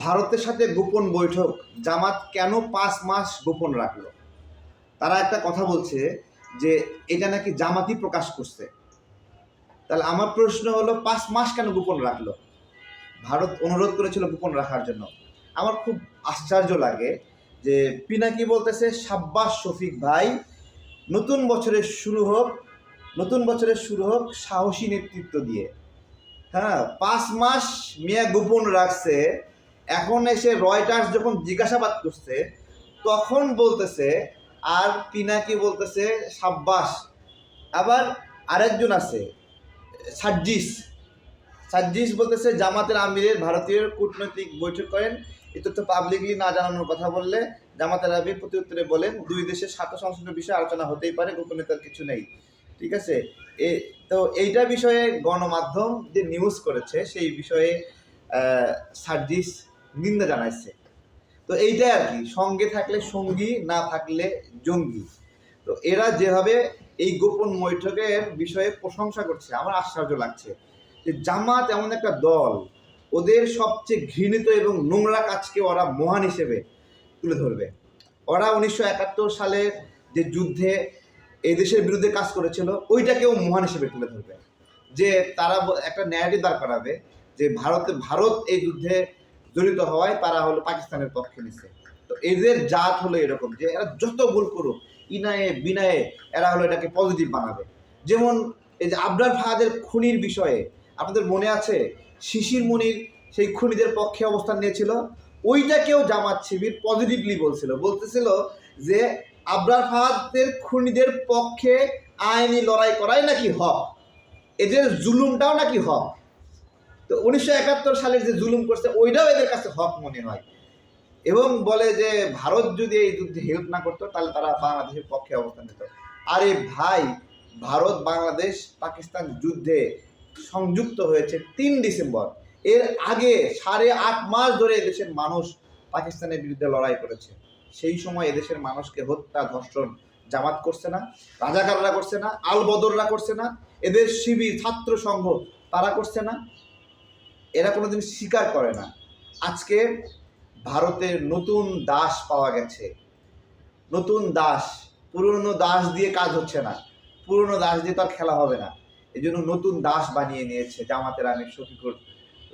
ভারতের সাথে গোপন বৈঠক। জামাত কেন পাঁচ মাস গোপন রাখল? তারা একটা কথা বলছে যে, এটা নাকি জামাতই প্রকাশ করছে। তাহলে আমার প্রশ্ন হলো, পাঁচ মাস কেন গোপন রাখল? ভারত অনুরোধ করেছিল গোপন রাখার জন্য। আমার খুব আশ্চর্য লাগে যে, পিনাকি বলতেছে, সাব্বাস শফিক ভাই, নতুন বছরের শুরু হোক, নতুন বছরের শুরু হোক সাহসী নেতৃত্ব দিয়ে। হ্যাঁ পাঁচ মাস মিয়া গোপন রাখছে এখন এসে রয়টার্স যখন জিজ্ঞাসাবাদ করছে, তখন বলতেছে, আর পিনাকি বলতেছে, সাব্বাস। আবার আরেকজন আছে, সাজ্জিস। সাজ্জিস বলতেছে, জামাতের আমিরের ভারতীয় কূটনৈতিক বৈঠক করেন। এ তথ্য পাবলিকলি না জানানোর কথা বললে জামাতের আমির প্রতি উত্তরে বলেন, দুই দেশের স্বার্থ সংশ্লিষ্ট বিষয়ে আলোচনা হতেই পারে, গোপনীয়তার কিছু নেই। ঠিক আছে? এ, তো এইটা বিষয়ে গণমাধ্যম যে নিউজ করেছে, সেই বিষয়ে সার্জিস নিন্দা জানাইছে। তো এইটাই আর কি, সঙ্গে থাকলে সঙ্গী, না থাকলে জঙ্গি। তো এরা যেভাবে এই গোপন বৈঠকের বিষয়ে প্রশংসা করছে, আমার আশ্চর্য লাগছে যে জামাত এমন একটা দল, ওদের সবচেয়ে ঘৃণিত এবং নোংরা কাজকে ওরা মহান হিসেবে তুলে ধরবে। ওরা উনিশশো একাত্তর সালের যে যুদ্ধে এই দেশের বিরুদ্ধে কাজ করেছিল, ওইটাকেও মহান হিসেবে তুলে ধরবে। যে তারা একটা ন্যারেটিভ দাঁড় করাবে যে ভারতে, ভারত এই যুদ্ধে জড়িত হওয়ায় তারা হলো পাকিস্তানের পক্ষে নিছে। তো এদের জাত হলো এরকম যে এরা যত ভুল করুক, ইনায়ে, বিনায়ে, এরা হলো এটাকে পজিটিভ বানাবে। যেমন এই যে আবরার ফাহাদের খুনির বিষয়ে আপনাদের মনে আছে? শিশির মনির সেই খুনিদের পক্ষে অবস্থান নিয়েছিল। ওইটাকেও জামাত শিবির পজিটিভলি বলছিল। বলতেছিল যে আবরার ফাহাদের খুনিদের পক্ষে আইনি লড়াই করাই নাকি হক? এদের জুলুমটাও নাকি হক? তো উনিশশো একাত্তর সালের যে জুলুম করছে, ওইটাও এদের কাছে হক মনে হয়। এবং বলে যে ভারত যদি এই যুদ্ধে হেল্প না করতো, তাহলে তারা বাংলাদেশের পক্ষে অবস্থান নিত। আরে ভাই, ভারত, বাংলাদেশ, পাকিস্তান যুদ্ধে সংযুক্ত হয়েছে তিন ডিসেম্বর। এর আগে সাড়ে আট মাস ধরে এদেশের মানুষ পাকিস্তানের বিরুদ্ধে লড়াই করেছে। সেই সময় এদেশের মানুষকে হত্যা, ধর্ষণ, জামাত করছে না, রাজাকাররা করছে না আল বদররা করছে না, এদের শিবির, ছাত্র সংঘ, তারা করছে না। এরা কোনোদিন স্বীকার করে না। আজকে ভারতের নতুন দাস পাওয়া গেছে। নতুন দাস, পুরনো দাস দিয়ে কাজ হচ্ছে না। পুরনো দাস দিয়ে তো আর খেলা হবে না। এই জন্য নতুন দাস বানিয়ে নিয়েছে জামাতের আমির শফিকুর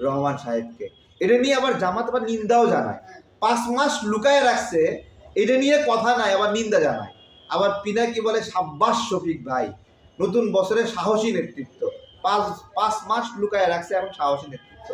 রহমান সাহেবকে। এটা নিয়ে আবার জামাত আবার নিন্দাও জানায়। পাঁচ মাস লুকায় রাখছে, এটা নিয়ে কথা নাই, আবার নিন্দা জানায়। আবার পিনাকি বলে, সাব্বাস শফিক ভাই, নতুন বছরে সাহসী নেতৃত্ব। পাঁচ পাঁচ মাস লুকায় রাখছে এবং সাহসী নেতৃত্ব।